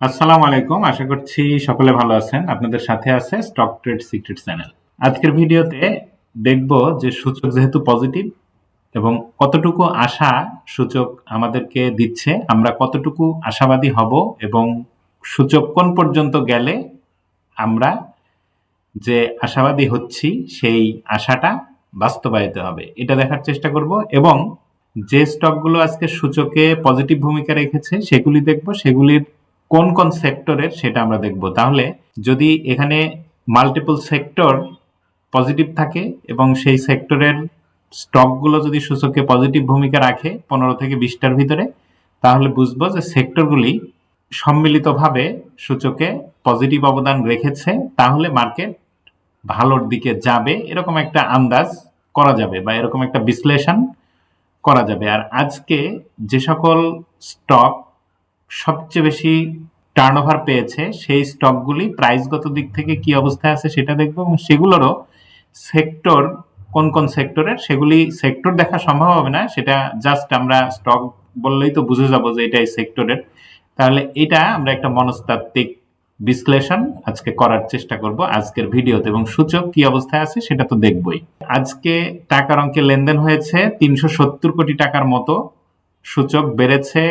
আসসালামু আলাইকুম। আশা করছি সকলে ভালো আছেন। আপনাদের সাথে আছে স্টক ট্রেড সিক্রেট চ্যানেল আজকের ভিডিওতে দেখব যে সূচক যেহেতু পজিটিভ এবং কতটুকু আশা সূচক আমাদেরকে দিচ্ছে, আমরা কতটুকু আশাবাদী হব এবং সূচক কোন পর্যন্ত গেলে আমরা যে আশাবাদী হচ্ছি সেই আশাটা বাস্তবায়িত হবে। এটা দেখার চেষ্টা করব এবং যে স্টকগুলো আজকে সূচকে পজিটিভ ভূমিকা রেখেছে, সেগুলি দেখব। সেগুলির কোন কোন সেক্টরের সেটা আমরা দেখব। তাহলে যদি এখানে মাল্টিপল সেক্টর পজিটিভ থাকে এবং সেই সেক্টরের স্টকগুলো যদি সূচকে পজিটিভ ভূমিকা রাখে পনেরো থেকে বিশটার ভিতরে, তাহলে বুঝব যে সেক্টরগুলি সম্মিলিতভাবে সূচকে পজিটিভ অবদান রেখেছে, তাহলে মার্কেট ভালোর দিকে যাবে। এরকম একটা আন্দাজ করা যাবে বা এরকম একটা বিশ্লেষণ করা যাবে। আর আজকে যে সকল স্টক সবচেয়ে বেশি টার্নওভার পেয়েছে, সেই স্টকগুলি প্রাইসগত দিক থেকে কি অবস্থায় আছে সেটা দেখব এবং সেগুলোরও সেক্টর কোন কোন সেক্টরের সেগুলি সেক্টর দেখা সম্ভব হবে না, সেটা জাস্ট আমরা স্টক বললেই তো বুঝে যাব যে এটা এই সেক্টরের তাহলে এটা আমরা একটা মনস্তাত্ত্বিক বিশ্লেষণ আজকে করার চেষ্টা করব আজকের ভিডিওতে এবং সূচক কি অবস্থায় আছে সেটা তো দেখবই। আজকে টাকার অঙ্কে লেনদেন হয়েছে তিনশো সত্তর কোটি টাকার মতো, সূচক বেড়েছে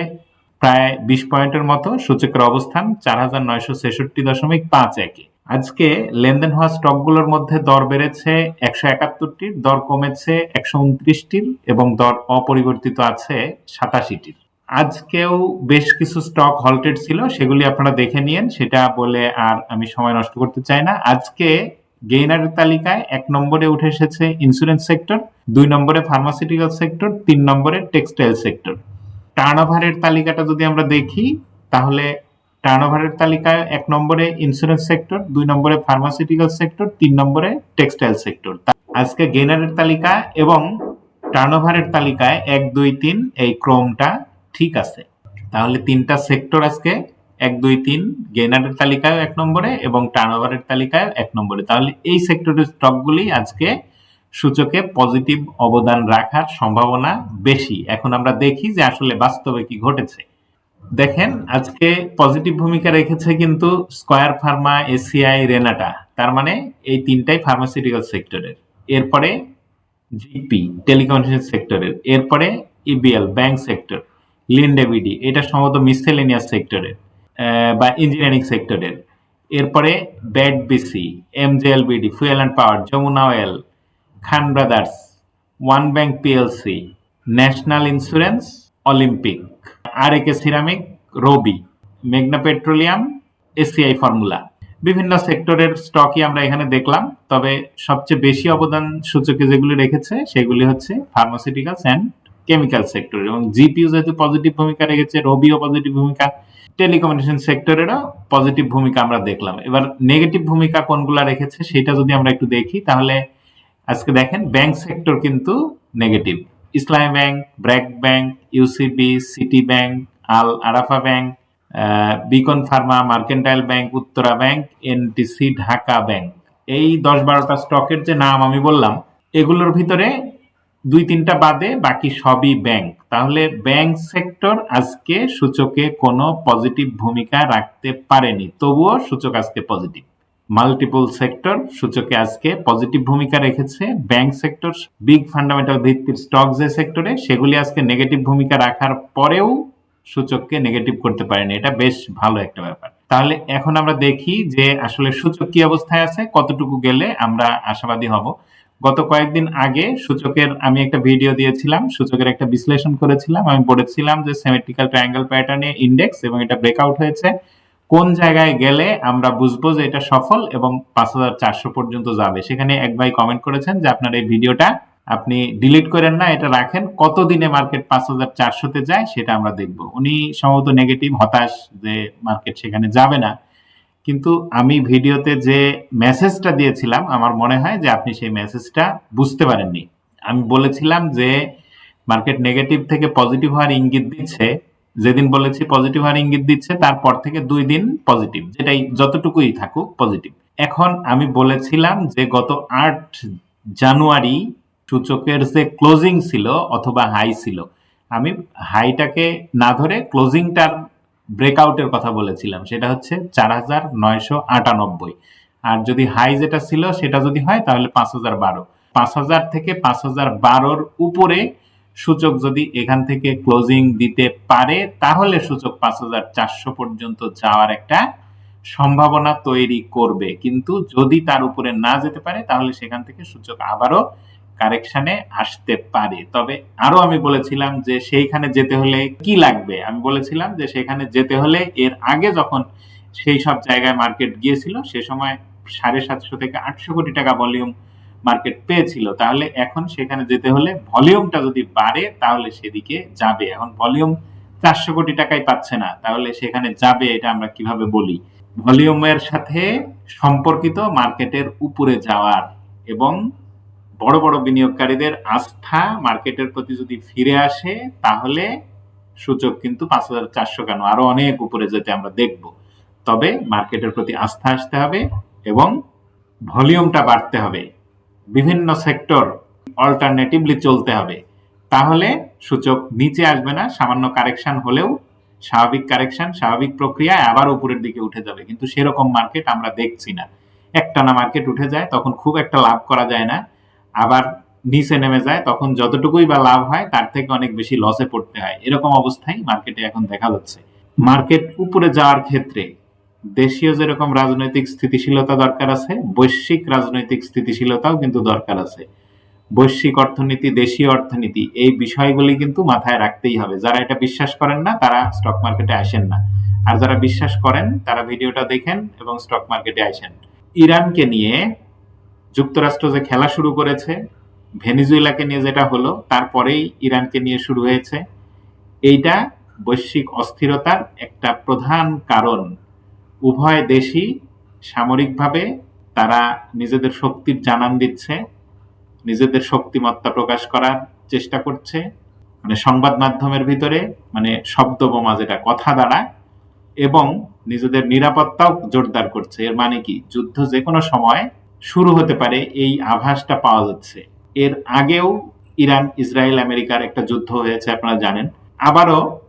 প্রায় বিশ পয়েন্টের মতো সূচকের অবস্থান চার হাজার নয়শো ছেষট্টি দশমিক পাঁচ একে। আজকে লেনদেন হওয়া স্টকগুলোর মধ্যে দর বেড়েছে একশো একাত্তরটির, দর কমেছে একশো উনত্রিশটির এবং দর অপরিবর্তিত আছে সাতাশিটির। আজকেও বেশ কিছু স্টক হল্টেড ছিল, সেগুলি আপনারা দেখে নিয়েন, সেটা বলে আর আমি সময় নষ্ট করতে চাই না। আজকে গেইনারের তালিকায় এক নম্বরে উঠে এসেছে ইন্স্যুরেন্স সেক্টর দুই নম্বরে ফার্মাসিউটিক্যাল সেক্টর তিন নম্বরে টেক্সটাইল সেক্টর টার্নওভারের তালিকাটা যদি আমরা দেখি, তাহলে টার্নওভারের তালিকায় এক নম্বরে ইন্স্যুরেন্স সেক্টর দুই নম্বরে ফার্মাসিউটিক্যাল সেক্টর তিন নম্বরে টেক্সটাইল সেক্টর আজকে গেনারের তালিকা এবং টার্নওভারের তালিকায় এক, দুই, তিন, এই ক্রমটা ঠিক আছে। তাহলে তিনটা সেক্টর আজকে, এক, দুই, তিন গেনারের তালিকায় এক নম্বরে এবং টার্নওভারের তালিকায় এক নম্বরে। তাহলে এই সেক্টরের স্টকগুলি আজকে সূচকে পজিটিভ অবদান রাখার সম্ভাবনা বেশি। এখন আমরা দেখি যে আসলে বাস্তবে কি ঘটেছে। দেখেন, আজকে পজিটিভ ভূমিকা রেখেছে কিন্তু স্কয়ার ফার্মা, এসিআই, রেনাটা। তার মানে এই তিনটাই ফার্মাসিউটিক্যাল সেক্টরের এরপরে জিপি টেলিকমিউনিকেশন সেক্টরের এরপরে ইবিএল ব্যাংক সেক্টর লিন্ডেবিডি এটা সম্ভবত মিসেলেনিয়াস সেক্টরের বা ইঞ্জিনিয়ারিং সেক্টরের এরপরে BAT BC MJLBD fuel and power Jamuna oil Khan brothers, one bank PLC, national insurance, Olympic. R AK ceramic, Robi. মেঘনা পেট্রোলিয়াম, এসিআই ফর্মুলা। বিভিন্ন সেক্টরের স্টকই আমরা এখানে দেখলাম, তবে সবচেয়ে বেশি অবদান সূচকে যেগুলি রেখেছে, সেগুলি হচ্ছে ফার্মাসিউটিক্যালস অ্যান্ড কেমিক্যাল সেক্টর এবং জিপিও যেহেতু পজিটিভ ভূমিকা রেখেছে, রবিও পজিটিভ ভূমিকা টেলিকমিউনিকেশন সেক্টরেরও পজিটিভ ভূমিকা আমরা দেখলাম। এবার নেগেটিভ ভূমিকা কোনগুলা রেখেছে, সেটা যদি আমরা একটু দেখি, তাহলে আজকে দেখেন ব্যাংক সেক্টর কিন্তু negative Islami bank BRAC bank UCB city bank Al Arafah bank beacon pharma mercantile bank Uttara bank NTC Dhaka bank এই দশ বারোটা স্টকের যে নাম আমি বললাম এগুলোর ভিতরে দুই তিনটা বাদে বাকি সবই ব্যাংক তাহলে ব্যাংক সেক্টর আজকে সূচকে কোনো পজিটিভ ভূমিকা রাখতে পারেনি তবুও সূচক আজকে পজিটিভ মাল্টিপল সেক্টর সূচকে আজকে পজিটিভ ভূমিকা রেখেছে। ব্যাংক সেক্টর বিগ ফান্ডামেন্টাল ভিত্তির স্টক যে সেক্টরে সেগুলি আজকে নেগেটিভ ভূমিকা রাখার পরেও সূচককে নেগেটিভ করতে পারেনি। এটা বেশ ভালো একটা ব্যাপার। তাহলে এখন আমরা দেখি যে আসলে সূচক কি অবস্থায় আছে, কতটুকু গেলে আমরা আশাবাদী হব। গত কয়েকদিন আগে সূচকের, আমি একটা ভিডিও দিয়েছিলাম, সূচকের একটা বিশ্লেষণ করেছিলাম। আমি বলেছিলাম যে সেমেট্রিক্যাল ট্রায়াঙ্গেল প্যাটার্নে ইন্ডেক্স এবং এটা ব্রেকআউট হয়েছে। কোন জায়গায় গেলে আমরা বুঝব যে এটা সফল এবং পাঁচ হাজার চারশো পর্যন্ত যাবে। সেখানে এক ভাই কমেন্ট করেছেন যে আপনার এই ভিডিওটা আপনি ডিলিট করেন না, এটা রাখেন। কতদিনে মার্কেট পাঁচ হাজার চারশোতে যায় সেটা আমরা দেখব। উনি সম্ভবত নেগেটিভ হতাশ যে মার্কেট সেখানে যাবে না। কিন্তু আমি ভিডিওতে যে মেসেজটা দিয়েছিলাম, আমার মনে হয় যে আপনি সেই মেসেজটা বুঝতে পারেননি। আমি বলেছিলাম যে মার্কেট নেগেটিভ থেকে পজিটিভ হওয়ার ইঙ্গিত দিচ্ছে যেদিন বলেছি পজিটিভ হওয়ার ইঙ্গিত দিচ্ছে, তারপর থেকে দুই দিন পজিটিভ যেটাই যতটুকুই থাকুক পজিটিভ এখন আমি বলেছিলাম যে গত আট জানুয়ারি সূচকের যে ক্লোজিং ছিল অথবা হাই ছিল, আমি হাইটাকে না ধরে ক্লোজিংটার ব্রেকআউটের কথা বলেছিলাম। সেটা হচ্ছে চার হাজার নয়শো আটানব্বই। আর যদি হাই যেটা ছিল, সেটা যদি হয়, তাহলে পাঁচ হাজার বারো। পাঁচ হাজার থেকে পাঁচ হাজার বারোর উপরে সূচক যদি এখান থেকে ক্লোজিং দিতে পারে, তাহলে সূচক পাঁচ হাজার চারশো পর্যন্ত যাওয়ার একটা সম্ভাবনা তৈরি করবে। কিন্তু যদি তার উপরে না যেতে পারে, তাহলে সেখান থেকে সূচক আবারও কারেকশনে আসতে পারে। তবে আরও আমি বলেছিলাম যে সেইখানে যেতে হলে কি লাগবে? আমি বলেছিলাম যে সেখানে যেতে হলে এর আগে যখন সেই সব জায়গায় মার্কেট গিয়েছিল, সে সময় সাড়ে সাতশো থেকে আটশো কোটি টাকা ভলিউম মার্কেট পেয়েছিল, তাহলে এখন সেখানে যেতে হলে ভলিউমটা যদি বাড়ে, তাহলে সেদিকে যাবে। এখন ভলিউম চারশো কোটি টাকাই পাচ্ছে না, তাহলে সেখানে যাবে, এটা আমরা কীভাবে বলি? ভলিউমের সাথে সম্পর্কিত মার্কেটের উপরে যাওয়ার এবং বড় বড় বিনিয়োগকারীদের আস্থা মার্কেটের প্রতি যদি ফিরে আসে, তাহলে সূচক কিন্তু পাঁচ হাজার চারশো কেন? আরও অনেক উপরে যেতে আমরা দেখব। তবে মার্কেটের প্রতি আস্থা আসতে হবে এবং ভলিউমটা বাড়তে হবে। বিভিন্ন সেক্টর অল্টারনেটিভলি চলতে হবে। তাহলে সূচক নিচে আসবে না, সামান্য কারেকশন হলেও স্বাভাবিক কারেকশন, স্বাভাবিক প্রক্রিয়ায় আবার উপরের দিকে উঠে যাবে। কিন্তু সেরকম মার্কেট আমরা দেখছি না। একটানা মার্কেট উঠে যায়, তখন খুব একটা লাভ করা যায় না। আবার নিচে নেমে যায়, তখন যতটুকুই বা লাভ হয়, তার থেকে অনেক বেশি লসে পড়তে হয়। এরকম অবস্থায় মার্কেটে এখন দেখা যাচ্ছে। মার্কেট উপরে যাওয়ার ক্ষেত্রে দেশীয় যেরকম রাজনৈতিক স্থিতিশীলতা দরকার আছে, বৈশ্বিক রাজনৈতিক স্থিতিশীলতাও কিন্তু দরকার আছে। বৈশ্বিক অর্থনীতি, দেশীয় অর্থনীতি, এই বিষয়গুলি কিন্তু মাথায় রাখতেই হবে। যারা এটা বিশ্বাস করেন না, তারা স্টক মার্কেটে আসেন না। আর যারা বিশ্বাস করেন, তারা ভিডিওটা দেখেন এবং স্টক মার্কেটে আসেন। ইরানকে নিয়ে যুক্তরাষ্ট্র যে খেলা শুরু করেছে, ভেনিজুয়েলাকে নিয়ে যেটা হলো, তারপরেই ইরানকে নিয়ে শুরু হয়েছে। এইটা বৈশ্বিক অস্থিরতার একটা প্রধান কারণ। উভয় দেশই সামরিকভাবে তারা নিজেদের শক্তির জানান দিচ্ছে, নিজেদের শক্তিমত্তা প্রকাশ করার চেষ্টা করছে। মানে সংবাদ মাধ্যমের ভিতরে মানে শব্দ বোমা যেটা, কথা দ্বারা, এবং নিজেদের নিরাপত্তাও জোরদার করছে। এর মানে কি? যুদ্ধ যে কোনো সময় শুরু হতে পারে, এই আভাসটা পাওয়া যাচ্ছে। এর আগেও ইরান ইসরায়েল আমেরিকার একটা যুদ্ধ হয়েছে, আপনারা জানেন। আবারও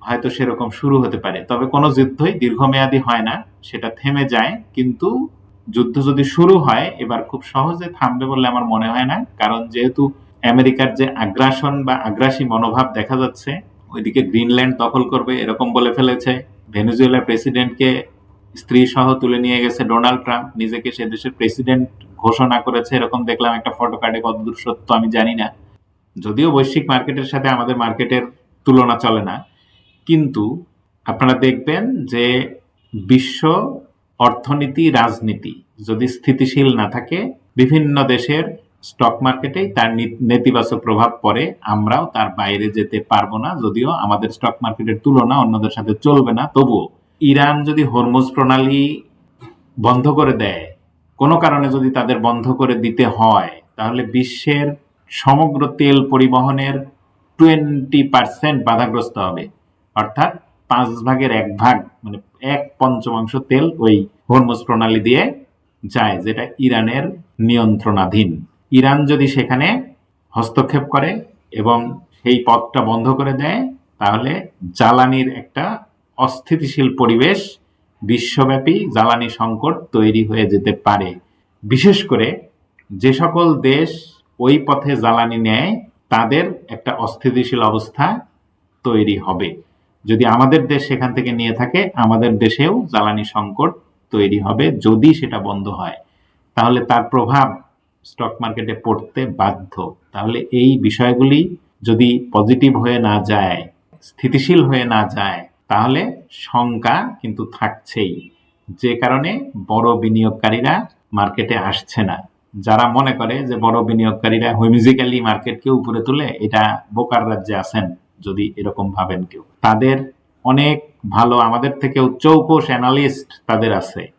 হয়তো সেরকম শুরু হতে পারে। তবে কোনো যুদ্ধই দীর্ঘমেয়াদী হয় না, সেটা থেমে যায়। কিন্তু যুদ্ধ যদি শুরু হয়, এবার খুব সহজে থামবে বলে আমার মনে হয় না। কারণ যেহেতু আমেরিকার যে আগ্রাসন বা আগ্রাসী মনোভাব দেখা যাচ্ছে, ওইদিকে গ্রিনল্যান্ড দখল করবে এরকম বলে ফেলেছে। ভেনেজুয়েলার প্রেসিডেন্টকে স্ত্রী সহ তুলে নিয়ে গেছে ডোনাল্ড ট্রাম্প। নিজেকে সে দেশের প্রেসিডেন্ট ঘোষণা করেছে এরকম দেখলাম একটা ফটো কার্ডে কতদূর সত্য আমি জানি না। যদিও বৈশ্বিক মার্কেটের সাথে আমাদের মার্কেটের তুলনা চলে না। কিন্তু আপনারা দেখবেন যে বিশ্ব অর্থনীতি, রাজনীতি যদি স্থিতিশীল না থাকে, বিভিন্ন দেশের স্টক মার্কেটেই তার নেতিবাচক প্রভাব পড়ে। আমরাও তার বাইরে যেতে পারব না, যদিও আমাদের স্টক মার্কেটের তুলনা অন্যদের সাথে চলবে না। তবুও ইরান যদি হরমুজ প্রণালী বন্ধ করে দেয়, কোনো কারণে যদি তাদের বন্ধ করে দিতে হয়, তাহলে বিশ্বের সমগ্র তেল পরিবহনের টোয়েন্টি পার্সেন্ট বাধাগ্রস্ত হবে। অর্থাৎ পাঁচ ভাগের এক ভাগ মানে এক পঞ্চমাংশ তেল ওই হরমুজ প্রণালী দিয়ে যায়, যেটা ইরানের নিয়ন্ত্রণাধীন। ইরান যদি সেখানে হস্তক্ষেপ করে এবং সেই পথটা বন্ধ করে দেয়, তাহলে জ্বালানির একটা অস্থিতিশীল পরিবেশ, বিশ্বব্যাপী জ্বালানি সংকট তৈরি হয়ে যেতে পারে। বিশেষ করে যে সকল দেশ ওই পথে জ্বালানি নেয়, তাদের একটা অস্থিতিশীল অবস্থা তৈরি হবে। যদি আমাদের দেশ সেখান থেকে নিয়ে থাকে, আমাদের দেশেও জ্বালানি সংকট তৈরি হবে যদি সেটা বন্ধ হয়। তাহলে তার প্রভাব স্টক মার্কেটে পড়তে বাধ্য। তাহলে এই বিষয়গুলি যদি পজিটিভ হয়ে না যায়, স্থিতিশীল হয়ে না যায়, তাহলে শঙ্কা কিন্তু থাকছেই। যে কারণে বড় বিনিয়োগকারীরা মার্কেটে আসছে না। যারা মনে করে যে বড় বিনিয়োগকারীরা হুইমিজিক্যালি মার্কেটকে উপরে তুলে, এটা বোকার রাজ্যে আছেন। যদি এরকম ভাবেন কেউ। তাদের অনেক ভালো, আমাদের থেকেও চৌকস অ্যানালিস্ট তাদের আছে।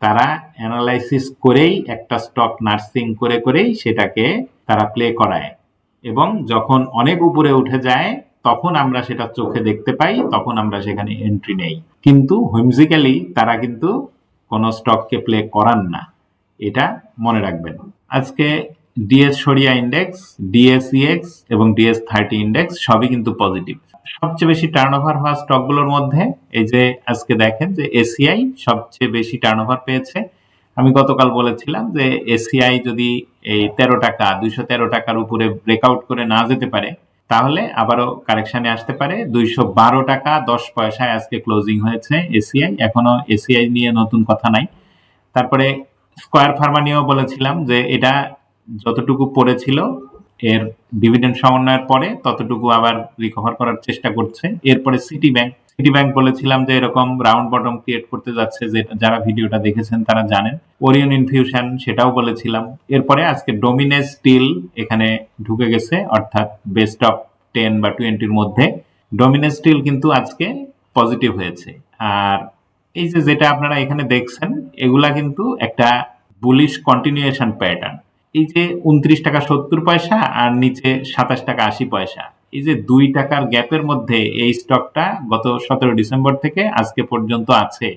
তারা অ্যানালাইসিস করেই একটা স্টক নার্সিং করে করেই সেটাকে তারা প্লে করায়। এবং যখন অনেক উপরে উঠে যায়, তখন আমরা সেটা চোখে দেখতে পাই, তখন আমরা সেখানে এন্ট্রি নেই। কিন্তু হুইমজিক্যালি তারা কিন্তু কোনো স্টককে প্লে করান না। এটা মনে রাখবেন। আজকে ডিএস সরিয়া ইন্ডেক্স ডিএসইএক্স এবং ডিএস থার্টি ইন্ডেক্স সবই কিন্তু পজিটিভ সবচেয়ে বেশি টার্নওভার হওয়া স্টকগুলোর মধ্যে এই যে আজকে দেখেন যে এসিআই সবচেয়ে বেশি টার্নওভার পেয়েছে। আমি গতকাল বলেছিলাম যে এসিআই যদি এই তেরো টাকা, দুইশো তেরো টাকার উপরে ব্রেকআউট করে না যেতে পারে, তাহলে আবারও কারেকশনে আসতে পারে। দুইশো বারো টাকা, দশ পয়সায় আজকে ক্লোজিং হয়েছে এসিআই এখনও এসিআই নিয়ে নতুন কথা নাই। তারপরে স্কয়ার ফার্মা নিয়েও বলেছিলাম যে এটা যতটুকু পড়েছিল, এর ডিভিডেন্ড সমন্বয়ের পরে ততটুকু আবার রিকভার করার চেষ্টা করছে। এরপরে সিটি ব্যাংক সিটি ব্যাংক বলেছিলাম যে এরকম রাউন্ড বটম ক্রিয়েট করতে যাচ্ছে, যে যারা ভিডিওটা দেখেছেন তারা জানেন। ওরিয়ন ইনফিউশন সেটাও বলেছিলাম। এরপরে আজকে ডোমিনেস স্টিল এখানে ঢুকে গেছে, অর্থাৎ বেস্ট অফ টেন বা টোয়েন্টির মধ্যে। ডোমিনেস স্টিল কিন্তু আজকে পজিটিভ হয়েছে। আর এই যে যেটা আপনারা এখানে দেখছেন, এগুলা কিন্তু একটা বুলিশ কন্টিনিউয়েশন প্যাটার্ন এই যে উনত্রিশ টাকা সত্তর পয়সা আর নিচে সাতাশ টাকা আশি পয়সা। এই যে দুই টাকার গ্যাপের মধ্যে এই স্টকটা গত সতেরো ডিসেম্বর থেকে আজকে পর্যন্ত আছে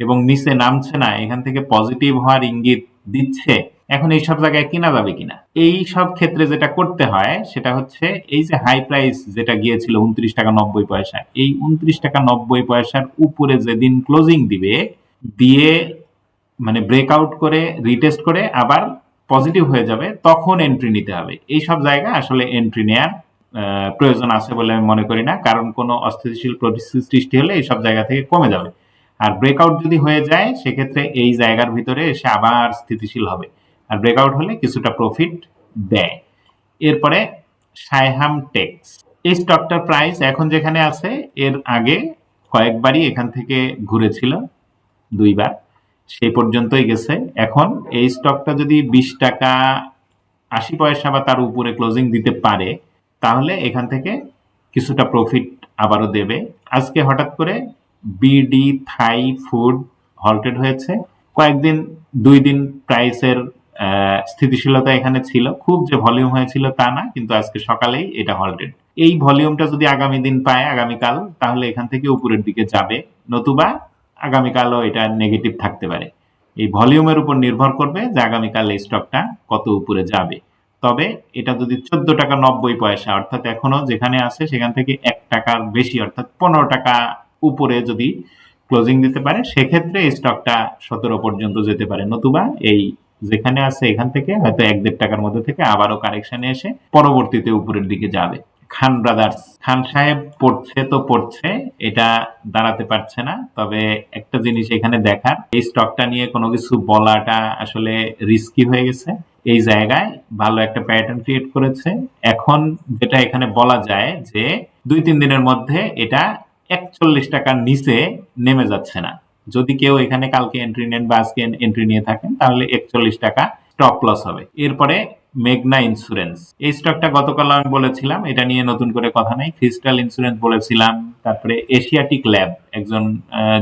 এবং নিচে নামছে না, এখান থেকে পজিটিভ হওয়ার ইঙ্গিত দিচ্ছে। এখন এই সব জায়গায় কিনা যাবে কিনা? এই সব ক্ষেত্রে যেটা করতে হয় সেটা হচ্ছে এই যে হাই প্রাইস যেটা গিয়েছিল উনত্রিশ টাকা নব্বই পয়সা, এই উনত্রিশ টাকা নব্বই পয়সার উপরে যেদিন ক্লোজিং দিবে, দিয়ে মানে ব্রেকআউট করে রিটেস্ট করে আবার পজিটিভ হয়ে যাবে, তখন এন্ট্রি নিতে হবে। এই সব জায়গা আসলে এন্ট্রি নেয়ার প্রয়োজন আছে বলে আমি মনে করি না, কারণ কোনো অস্থিতিশীল পরিস্থিতি সৃষ্টি হলে এই সব জায়গা থেকে কমে যাবে। আর ব্রেকআউট যদি হয়ে যায়, সেক্ষেত্রে এই জায়গার ভিতরে এসে আবার স্থিতিশীল হবে। আর ব্রেকআউট হলে কিছুটা প্রফিট দেয়। এরপরে সাইহাম টেক্স। এই স্টকটার প্রাইস এখন যেখানে আছে, এর আগে কয়েকবারই এখান থেকে ঘুরেছিল, দুইবার। সেই পর্যন্তই গেছে। এখন এই স্টকটা যদি বিশ টাকা আশি পয়সা বা তার উপরে ক্লোজিং দিতে পারে, তাহলে এখান থেকে কিছুটা প্রফিট আবারও দেবে। আজকে হঠাৎ করে বিডি থাই ফুড হল্টেড হয়েছে। কয়েকদিন, দুই দিন প্রাইসের স্থিতিশীলতা এখানে ছিল। খুব যে ভলিউম হয়েছিল তা না, কিন্তু আজকে সকালেই এটা হল্টেড এই ভলিউমটা যদি আগামী দিন পায়, আগামীকাল, তাহলে এখান থেকে উপরের দিকে যাবে। নতুবা আগামীকালও এটা নেগেটিভ থাকতে পারে। এই ভলিউমের উপর নির্ভর করবে যে আগামীকাল এই স্টকটা কত উপরে যাবে। তবে এটা যদি চোদ্দ টাকা নব্বই পয়সা, অর্থাৎ এখনও যেখানে আছে সেখান থেকে এক টাকার বেশি, অর্থাৎ পনেরো টাকা উপরে যদি ক্লোজিং দিতে পারে, সেক্ষেত্রে এই স্টকটা সতেরো পর্যন্ত যেতে পারে। নতুবা এই যেখানে আছে এখান থেকে হয়তো এক দেড় টাকার মধ্যে থেকে আবারও কারেকশানে এসে পরবর্তীতে উপরের দিকে যাবে। খান ব্রাদার্স। খান সাহেব পড়ছে তো পড়ছে, এটা দাঁড়াতে পারছে না। তবে একটা জিনিস এখানে দেখার, এই স্টকটা নিয়ে কোনো কিছু বলাটা আসলে রিস্কি হয়ে গেছে। এই জায়গায় ভালো একটা প্যাটার্ন ক্রিয়েট করেছে। এখন যেটা এখানে বলা যায় যে দুই তিন দিনের মধ্যে এটা একচল্লিশ টাকার নিচে নেমে যাচ্ছে না। যদি কেউ এখানে কালকে এন্ট্রি নেন বা আজকে এন্ট্রি নিয়ে থাকেন, তাহলে একচল্লিশ টাকা স্টপ লস হবে। এরপরে মেঘনা ইন্স্যুরেন্স এই স্টকটা গতকাল আমি বলেছিলাম, এটা নিয়ে নতুন করে কথা নাই। ক্রিস্টাল ইন্স্যুরেন্স বলেছিলাম, তারপরে এশিয়াটিক ল্যাব একজন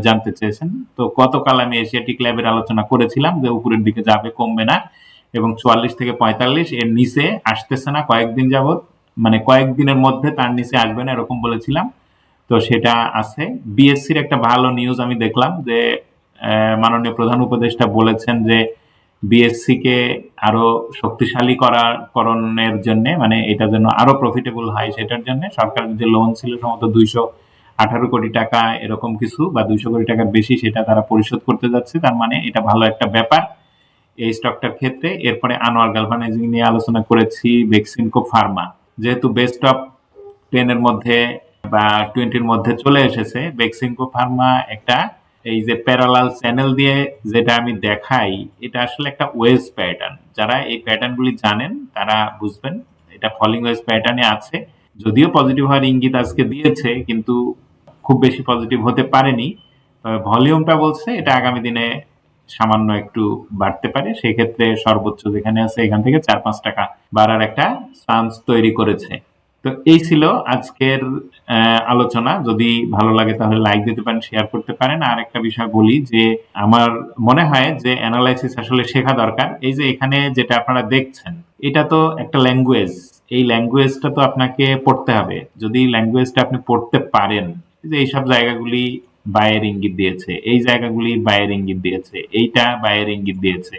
জানতে চেয়েছেন। তো গতকাল আমি এশিয়াটিক ল্যাবের আলোচনা করেছিলাম যে উপরের দিকে যাবে, কমবে না। এবং চুয়াল্লিশ থেকে পঁয়তাল্লিশ এর নিচে আসতেছে না কয়েকদিন যাবৎ। মানে কয়েকদিনের মধ্যে তার নিচে আসবে না, এরকম বলেছিলাম। তো সেটা আছে। বিএসসির একটা ভালো নিউজ আমি দেখলাম যে মাননীয় প্রধান উপদেষ্টা বলেছেন যে বিএসসি কে আরও শক্তিশালী করার করণের জন্য মানে এটা যেন আরও প্রফিটেবল হয় সেটার জন্য সরকার যে লোন ছিল সম্ভবত দুইশো আঠারো কোটি টাকা এরকম কিছু বা দুইশো কোটি টাকার বেশি সেটা তারা পরিশোধ করতে যাচ্ছে। তার মানে এটা ভালো একটা ব্যাপার এই স্টকটার ক্ষেত্রে। এরপরে আনোয়ার গালভানাইজিং নিয়ে আলোচনা করেছি ভেক্সিনকো ফার্মা যেহেতু বেস্ট অফ টেনের মধ্যে বা টোয়েন্টির মধ্যে চলে এসেছে ভেক্সিনকো ফার্মা একটা এই যে প্যারালাল চ্যানেল দিয়ে যেটা আমি দেখাই, এটা আসলে একটা ওয়েজ প্যাটার্ন যারা এই প্যাটার্নগুলি জানেন, তারা বুঝবেন, এটা ফলিং ওয়েজ প্যাটার্নে আছে। যদিও পজিটিভ হওয়ার ইঙ্গিত আজকে দিয়েছে, কিন্তু খুব বেশি পজিটিভ হতে পারেনি। তবে ভলিউমটা বলছে, এটা আগামী দিনে সামান্য একটু বাড়তে পারে। সেক্ষেত্রে সর্বোচ্চ যেখানে আছে, এখান থেকে চার পাঁচ টাকা বাড়ার একটা চান্স তৈরি করেছে। তো এই ছিল আজকের আলোচনা। যদি ভালো লাগে তাহলে লাইক দিতে পারেন শেয়ার করতে পারেন। আর একটা বিষয় বলি যে, আমার মনে হয় যে অ্যানালাইসিস আসলে শেখা দরকার। এই যে এখানে যেটা আপনারা দেখছেন, এটা তো একটা ল্যাঙ্গুয়েজ এই ল্যাঙ্গুয়েজটা তো আপনাকে পড়তে হবে। যদি ল্যাঙ্গুয়েজটা আপনি পড়তে পারেন, যে এইসব জায়গাগুলি বায়ের ইঙ্গিত দিয়েছে, এই জায়গাগুলি বায়ের ইঙ্গিত দিয়েছে, এইটা বায়ের ইঙ্গিত দিয়েছে।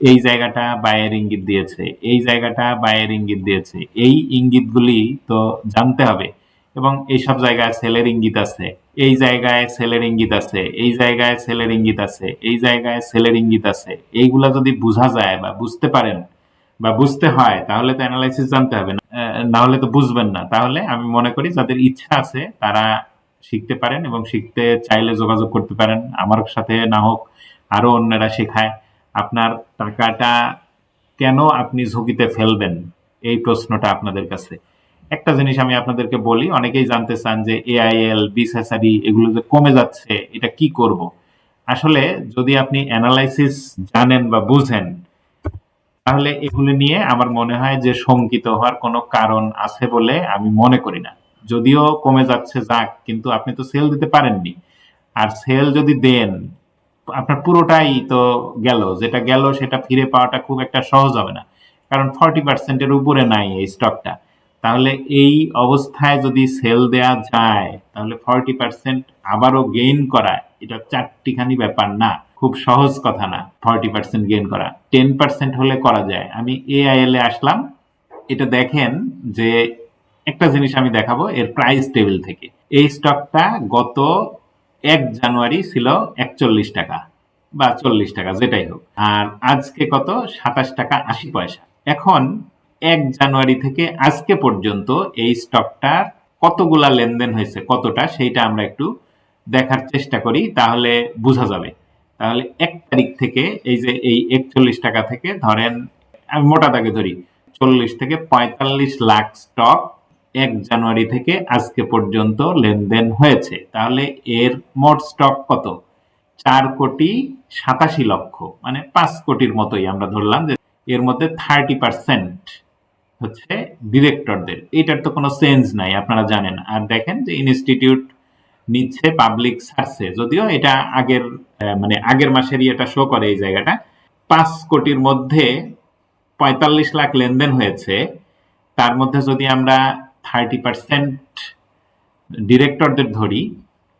এই জায়গাটা বায়ের ইঙ্গিত দিয়েছে, এই জায়গাটা বায়ের ইঙ্গিত দিয়েছে, এই ইঙ্গিতগুলি তো জানতে হবে। এবং এইসব জায়গায় সেলের ইঙ্গিত আছে, এই জায়গায় সেলের ইঙ্গিত আছে, এই জায়গায় সেলের ইঙ্গিত আছে, এই জায়গায় সেলের ইঙ্গিত আছে। এইগুলা যদি বোঝা যায় বা বুঝতে পারেন বা বুঝতে হয়, তাহলে তো অ্যানালাইসিস জানতে হবে। না হলে তো বুঝবেন না। তাহলে আমি মনে করি যাদের ইচ্ছা আছে, তারা শিখতে পারেন এবং শিখতে চাইলে যোগাযোগ করতে পারেন। আমার সাথে না হোক আরও অন্যরা শেখায়। আপনার টাকাটা কেন আপনি ঝুঁকিতে ফেলবেন? এই প্রশ্নটা আপনাদের কাছে। একটা জিনিস আমি আপনাদেরকে বলি, অনেকেই জানতে চান যে এআইএল বিসেসারি এগুলো যে কমে যাচ্ছে, এটা কি করব? আসলে যদি আপনি অ্যানালাইসিস জানেন বা বুঝেন, তাহলে এগুলো নিয়ে আমার মনে হয় যে শঙ্কিত হওয়ার কোনো কারণ আছে বলে আমি মনে করি না। যদিও কমে যাচ্ছে, যাক, কিন্তু আপনি তো সেল দিতে পারেননি। আর সেল যদি দেন আপনার পুরোটাই তো গেল। যেটা গেল, সেটা ফিরে পাওয়াটা খুব একটা সহজ হবে না। কারণ ফর্টি পার্সেন্টের উপরে নাই এই স্টকটা তাহলে এই অবস্থায় যদি সেল দেয়া যায়, তাহলে ফর্টি পার্সেন্ট আবারও গেইন করা, এটা চারটিখানি ব্যাপার না। খুব সহজ কথা না ফর্টি পার্সেন্ট গেইন করা। টেন পার্সেন্ট হলে করা যায়। আমি এআইএল এ আসলাম। এটা দেখেন যে একটা জিনিস আমি দেখাবো, এর প্রাইস টেবিল থেকে। এই স্টকটা গত এক জানুয়ারি ছিল একচল্লিশ টাকা বা চল্লিশ টাকা, যেটাই হোক। আর আজকে কত? সাতাশ টাকা আশি পয়সা। এখন এক জানুয়ারি থেকে আজকে পর্যন্ত এই স্টকটার কতগুলা লেনদেন হয়েছে, কতটা, সেইটা আমরা একটু দেখার চেষ্টা করি, তাহলে বোঝা যাবে। তাহলে এক তারিখ থেকে এই যে এই একচল্লিশ টাকা থেকে, ধরেন আমি মোটা দাগে ধরি, চল্লিশ থেকে পঁয়তাল্লিশ লাখ স্টক এক জানুয়ারি থেকে আজকে পর্যন্ত লেনদেন হয়েছে। তাহলে এর মোট স্টক কত? চার কোটি সাতাশি লক্ষ মানে পাঁচ কোটির মতোই আমরা ধরলাম যে এর মধ্যে থার্টি পার্সেন্ট হচ্ছে ডিরেক্টরদের। এটার তো কোনো সেন্স নাই, আপনারা জানেন। আর দেখেন যে ইনস্টিটিউট নিচ্ছে পাবলিক সার্চে, যদিও এটা আগের মানে আগের মাসেরই এটা শো করে এই জায়গাটা। পাঁচ কোটির মধ্যে পঁয়তাল্লিশ লাখ লেনদেন হয়েছে। তার মধ্যে যদি আমরা থার্টি পার্সেন্ট ডিরেক্টরদের ধরি,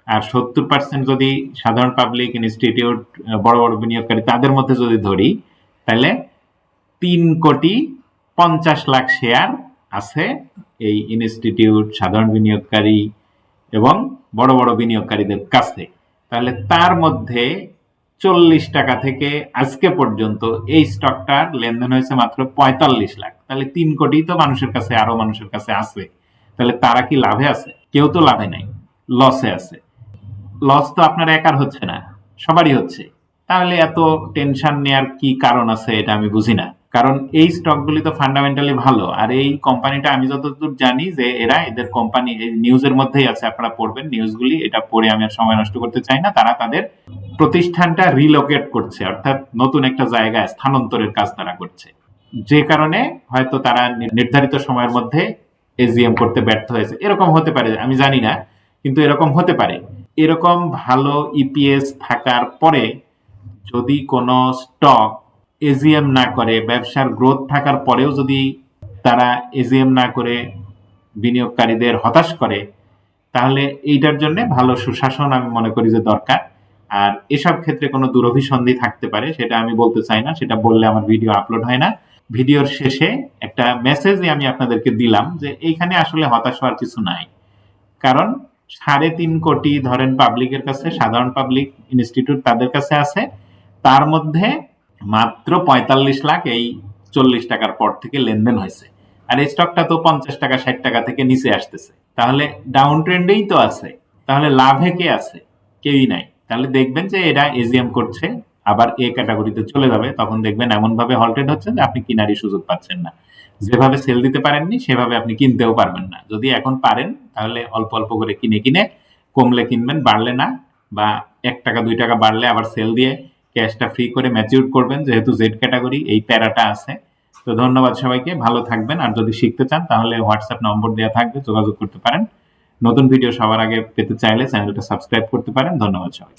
আর সত্তর পার্সেন্ট যদি সাধারণ পাবলিক ইনস্টিটিউট বড় বড় বিনিয়োগকারী তাদের মধ্যে যদি ধরি, তাহলে তিন কোটি পঞ্চাশ লাখ শেয়ার আছে এই ইনস্টিটিউট সাধারণ বিনিয়োগকারী এবং বড় বড় বিনিয়োগকারীদের কাছে। তাহলে তার মধ্যে চল্লিশ টাকা থেকে আজকে পর্যন্ত এই স্টকটার লেনদেন হয়েছে মাত্র পঁয়তাল্লিশ লাখ। তাহলে তিন কোটি তো মানুষের কাছে, আরও মানুষের কাছে আছে। তাহলে তারা কি লাভে আছে? কেউ তো লাভে নাই লসে আছে। লস তো আপনার একার হচ্ছে না, সবারই হচ্ছে। তাহলে এত টেনশন নেয়ার কি কারণ আছে এটা আমি বুঝি না। কারণ এই স্টকগুলি তো ফান্ডামেন্টালি ভালো, আর এই কোম্পানিটা আমি যতদূর জানি যে এরা এদের কোম্পানি, এই নিউজের মধ্যেই আছে, আপনারা পড়বেন নিউজগুলি এটা পড়ে আমি আর সময় নষ্ট করতে চাই না। তারা তাদের প্রতিষ্ঠানটা রিলোকেট করছে, অর্থাৎ নতুন একটা জায়গায় স্থানান্তরের কাজ তারা করছে। যে কারণে হয়তো তারা নির্ধারিত সময়ের মধ্যে এজিএম করতে ব্যর্থ হয়েছে। এরকম হতে পারে, আমি জানি না, কিন্তু এরকম হতে পারে। এরকম ভালো ইপিএস থাকার পরে যদি কোনো স্টক এজিএম না করে, ব্যবসার গ্রোথ থাকার পরেও যদি তারা এজিএম না করে বিনিয়োগকারীদের হতাশ করে, তাহলে এইটার জন্য ভালো সুশাসন আমি মনে করি যে দরকার। আর এসব ক্ষেত্রে কোনো দুরভিসন্ধি থাকতে পারে, সেটা আমি বলতে চাই না, সেটা বললে আমার ভিডিও আপলোড হয় না। ভিডিওর শেষে একটা মেসেজই আমি আপনাদেরকে দিলাম যে এইখানে আসলে হতাশ হওয়ার কিছু নাই। কারণ সাড়ে তিন কোটি ধরেন পাবলিকের কাছে, সাধারণ পাবলিক ইনস্টিটিউট তাদের কাছে আছে। তার মধ্যে মাত্র পঁয়তাল্লিশ লাখ এই চল্লিশ টাকার পর থেকে লেনদেন হয়েছে। আর এই স্টকটা তো পঞ্চাশ টাকা, ষাট টাকা থেকে নিচে আসতেছে। তাহলে ডাউন ট্রেন্ডেই তো আছে। তাহলে লাভে কে আছে? কেউই নাই। তাহলে দেখবেন যে এরা এজিএম করছে। আবার এ ক্যাটাগরিতে চলে যাবে, তখন দেখবেন এমন ভাবে হল্টেড হচ্ছে যে আপনি কিনারই সুযোগ পাচ্ছেন না। যেভাবে সেল দিতে পারেননি, সেভাবে আপনি কিনতেও পারবেন না। যদি এখন পারেন, তাহলে অল্প অল্প করে কিনে কিনে কমলে কিনবেন, বাড়লে না, বা এক টাকা, দুই টাকা বাড়লে আবার সেল দিয়ে ক্যাশটা ফ্রি করে ম্যাচিউর করবেন, যেহেতু জেড ক্যাটাগরি এই প্যারাটা আছে। তো ধন্যবাদ সবাইকে, ভালো থাকবেন। আর যদি শিখতে চান, তাহলে হোয়াটসঅ্যাপ নম্বর দেওয়া থাকবে, যোগাযোগ করতে পারেন। নতুন ভিডিও সবার আগে পেতে চাইলে চ্যানেলটা সাবস্ক্রাইব করতে পারেন। ধন্যবাদ সবাই